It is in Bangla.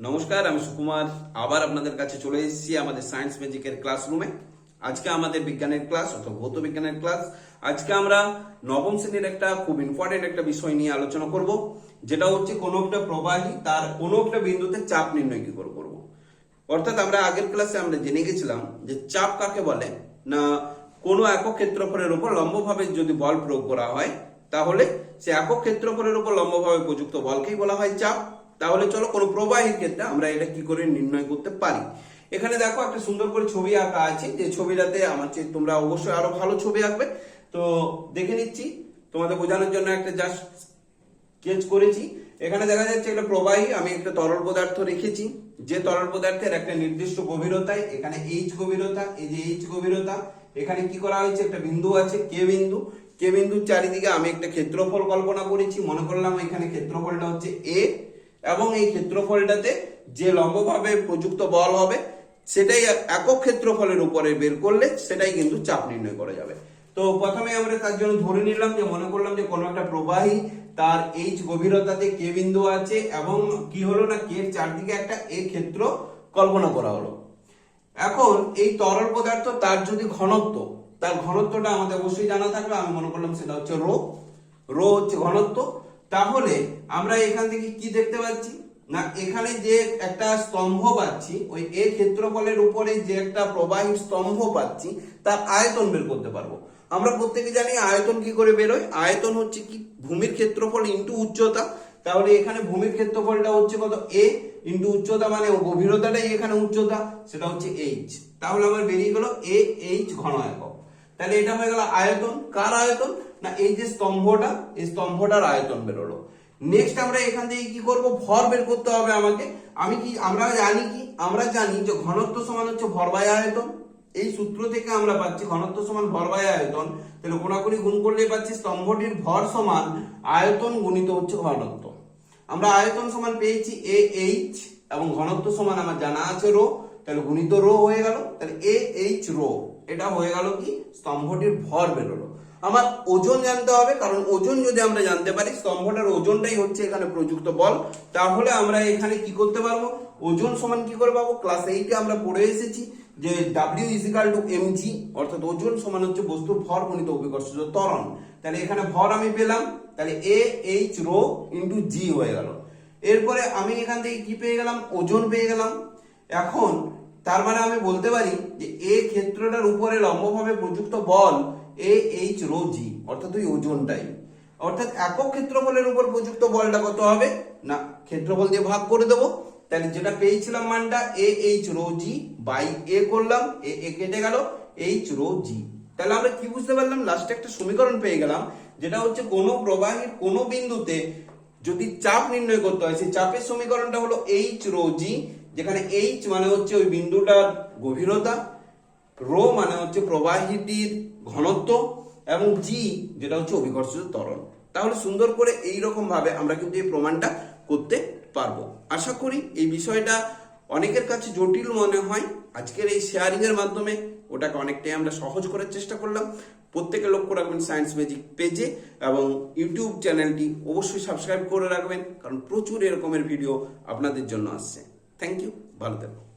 নমস্কার, আমি সুকুমার। আবার আপনাদের কাছে চলে এসেছি আমাদের সায়েন্স ম্যাজিকের ক্লাসরুমে আজকে আমাদের বিজ্ঞানের ক্লাস অথবা ভৌত বিজ্ঞানের ক্লাস আজকে আমরা নবম শ্রেণির একটা খুব ইম্পর্টেন্ট একটা বিষয় নিয়ে আলোচনা করব, যেটা হচ্ছে কোনো একটা প্রবাহী তার কোনো একটা বিন্দুতে চাপ নির্ণয় কি করে করব। অর্থাৎ আমরা আগের ক্লাসে আমরা জেনে গেছিলাম যে চাপ কাকে বলে? না, কোনো একক ক্ষেত্রফলের উপর লম্বভাবে যদি বল প্রয়োগ করা হয়, তাহলে সে একক ক্ষেত্রফলের উপর লম্বভাবে প্রযুক্ত বলকেই বলা হয় চাপ। তাহলে চলো কোনো প্রবাহীর ক্ষেত্রে আমরা এটা কি করে নির্ণয় করতে পারি। এখানে দেখো একটা সুন্দর করে ছবি আঁকা আছে। যে ছবিটাতে আমার চেয়ে তোমরা অবশ্যই আরও ভালো ছবি আঁকবে। তো দেখে নিচ্ছি। তোমাদের বোঝানোর জন্য একটা জাস্ট স্কেচ করেছি। এখানে দেখা যাচ্ছে একটা প্রবাহী, আমি একটা তরল পদার্থ রেখেছি। যে তরল পদার্থের একটা নির্দিষ্ট গভীরতায়, এখানে এইচ গভীরতা, এই যে এইচ গভীরতা, এখানে কি করা হয়েছে? একটা বিন্দু আছে কে বিন্দু। কে বিন্দুর চারিদিকে আমি একটা ক্ষেত্রফল কল্পনা করেছি। মনে করলাম এখানে ক্ষেত্রফলটা হচ্ছে এ এবং এই ক্ষেত্রফলটাতে যে লম্বভাবে প্রযুক্ত বল হবে, সেটাই একক ক্ষেত্রফলের উপরে বের করলে সেটাই কিন্তু চাপ নির্ণয় করা যাবে। তো প্রথমে আমরা তার জন্য ধরে নিলাম যে, মনে করলাম যে কোনো একটা প্রবাহী তার এইচ গভীরতাতে কে বিন্দু আছে এবং কি হলো না কে চারদিকে একটা এ ক্ষেত্র কল্পনা করা হলো। এখন এই তরল পদার্থ তার যদি ঘনত্ব, তার ঘনত্বটা আমাদের অবশ্যই জানা থাকবে, আমি মনে করলাম সেটা হচ্ছে রো। রো হচ্ছে ঘনত্ব তাহলে আমরা এখান থেকে কি দেখতে পাচ্ছি? না, এখানে যে একটা স্তম্ভ পাচ্ছি, ওই এ ক্ষেত্রফলের উপরে যে একটা প্রবাহী স্তম্ভ পাচ্ছি, তার আয়তন বের করতে পারব। আমরা প্রত্যেকে জানি আয়তন কি করে বেরোয়? আয়তন হচ্ছে কি? ভূমির ক্ষেত্রফল ইন্টু উচ্চতা। তাহলে এখানে ভূমির ক্ষেত্রফলটা হচ্ছে কত? এ ইন্টু উচ্চতা মানে গভীরতাটাই এখানে উচ্চতা, সেটা হচ্ছে এইচ তাহলে আমার বেরিয়ে গেল এ এইচ ঘন একক তাহলে এটা হয়ে গেল আয়তন। কার আয়তন? না, এই যে স্তম্ভটা, এই স্তম্ভটার আয়তন বেরোলো। নেক্সট আমরা এখান থেকে কি করব? ভর বের করতে হবে আমাকে। আমি কি, আমরা জানি কি? আমরা জানি যে ঘনত্ব সমান হচ্ছে ভর বাই আয়তন। এই সূত্র থেকে আমরা পাচ্ছি ঘনত্ব সমান ভর বাই আয়তন। তাহলে কোনাকুনি গুণ করলেই পাচ্ছি স্তম্ভটির ভর সমান আয়তন গুণিত হচ্ছে ঘনত্ব। আমরা আয়তন সমান পেয়েছি এ এইচ এবং ঘনত্ব সমান আমার জানা আছে রো। তাহলে গুণিত রো হয়ে গেল। তাহলে এ এইচ রো। এটা হয়ে গেল কি? স্তম্ভটির ভর বেরোলো। আমার ওজন জানতে হবে, কারণ ওজন যদি আমরা জানতে পারি, স্তম্ভটার ওজনটাই হচ্ছে এখানে প্রযুক্ত বল। তাহলে আমরা এখানে কি করতে পারব? ওজন সমান কি করে পাবো? ক্লাস এইটে আমরা পড়ে এসেছি যে W is equal to M G অর্থাৎ ওজন সমান হচ্ছে বস্তুর ভর গুণিত অভিকর্ষজ ত্বরণ। তাহলে এখানে ভর আমি পেলাম, তাহলে A H rho into G হয়ে গেল। এরপরে আমি এখান থেকে কি পেয়ে গেলাম? ওজন পেয়ে গেলাম। এখন তার মানে আমি বলতে পারি যে এ ক্ষেত্রটার উপরে লম্বভাবে প্রযুক্ত বল, এ এইচ রো জি অর্থাৎ ওই ওজনটাই অর্থাৎ একক ক্ষেত্রফলের উপর প্রযুক্ত বলটা কত হবে? না, ক্ষেত্রফল দিয়ে ভাগ করে দেবো। তাহলে যেটা পেয়েছিলাম মানটা, A H rho G by A করলাম, এ এ কেটে গেল এইচ রো জি তাহলে আমরা কি বুঝতে পারলাম? লাস্টে একটা সমীকরণ পেয়ে গেলাম, যেটা হচ্ছে কোনো প্রবাহের কোনো বিন্দুতে যদি চাপ নির্ণয় করতে হয়, সেই চাপের সমীকরণটা হলো এইচ রো জি যেখানে এইচ মানে হচ্ছে ওই বিন্দুটার গভীরতা, রো মানে হচ্ছে প্রবাহীটির ঘনত্ব, এবং জি যেটা হচ্ছে অভিকর্ষজ ত্বরণ। তাহলে সুন্দর করে এই রকম ভাবে আমরা কিন্তু এই প্রমাণটা করতে পারব। আশা করি এই বিষয়টা অনেকের কাছে জটিল মনে হয়। আজকের এই শেয়ারিং এর মাধ্যমে ওটাকে অনেকটাই আমরা সহজ করার চেষ্টা করলাম। প্রত্যেকে লক্ষ্য রাখবেন সায়েন্স ম্যাজিক পেজে এবং ইউটিউব চ্যানেলটি অবশ্যই সাবস্ক্রাইব করে রাখবেন, কারণ প্রচুর এরকমের ভিডিও আপনাদের জন্য আসছে। থ্যাংক ইউ ভালো থাকবেন